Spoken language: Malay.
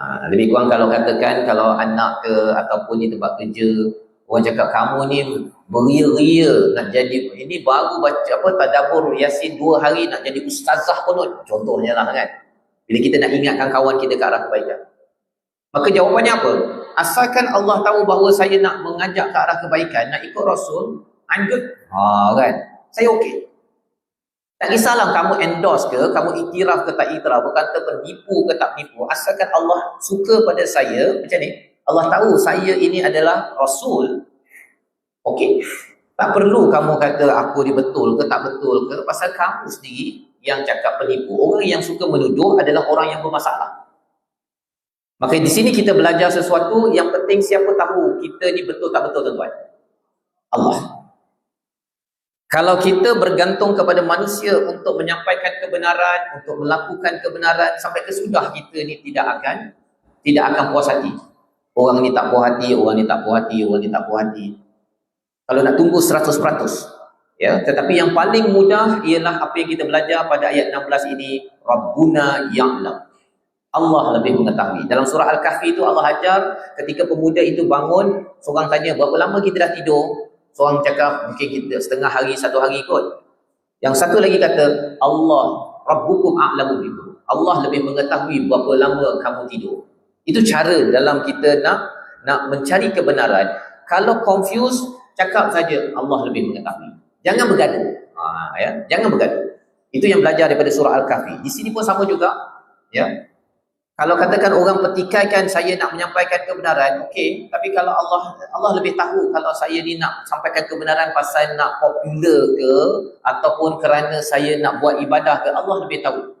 Ha, lebih kurang kalau katakan kalau anak ke ataupun di tempat kerja orang cakap kamu ni beria-ria nak jadi ini baru baca apa tadabbur yasin dua hari nak jadi ustazah pun contohnya lah kan? Bila kita nak ingatkan kawan kita ke arah kebaikan. Maka jawapannya apa? Asalkan Allah tahu bahawa saya nak mengajak ke arah kebaikan nak ikut rasul I'm good ha kan? Saya okey tak kisahlah kamu endorse ke, kamu iktiraf ke tak iktiraf, bukan kata penipu ke tak penipu. Asalkan Allah suka pada saya, macam ni. Allah tahu saya ini adalah Rasul. Okey. Tak perlu kamu kata aku ni betul ke tak betul ke. Pasal kamu sendiri yang cakap penipu. Orang yang suka menuduh adalah orang yang bermasalah. Maka di sini kita belajar sesuatu yang penting siapa tahu kita ni betul tak betul tuan-tuan. Allah. Kalau kita bergantung kepada manusia untuk menyampaikan kebenaran, untuk melakukan kebenaran sampai ke sudah kita ni tidak akan tidak akan puas hati. Orang ni tak puas hati, orang ni tak puas hati, orang ni tak puas hati. Kalau nak tunggu 100%. Ya, tetapi yang paling mudah ialah apa yang kita belajar pada ayat 16 ini, Rabbuna ya'lam. Allah lebih mengetahui. Dalam surah Al-Kahfi itu Allah ajar ketika pemuda itu bangun, seorang tanya, berapa lama kita dah tidur? Seorang cakap mungkin kita setengah hari, satu hari kot. Yang satu lagi kata, Allah, Rabbukum a'lamu bikum. Allah lebih mengetahui berapa lama kamu tidur. Itu cara dalam kita nak nak mencari kebenaran. Kalau confuse, cakap saja Allah lebih mengetahui. Jangan bergaduh. Ha, ya, jangan bergaduh. Itu yang belajar daripada surah Al-Kahfi. Di sini pun sama juga. Ya, kalau katakan orang petikaikan saya nak menyampaikan kebenaran, okey. Tapi kalau Allah Allah lebih tahu kalau saya ni nak sampaikan kebenaran pasal nak popular ke ataupun kerana saya nak buat ibadah ke, Allah lebih tahu.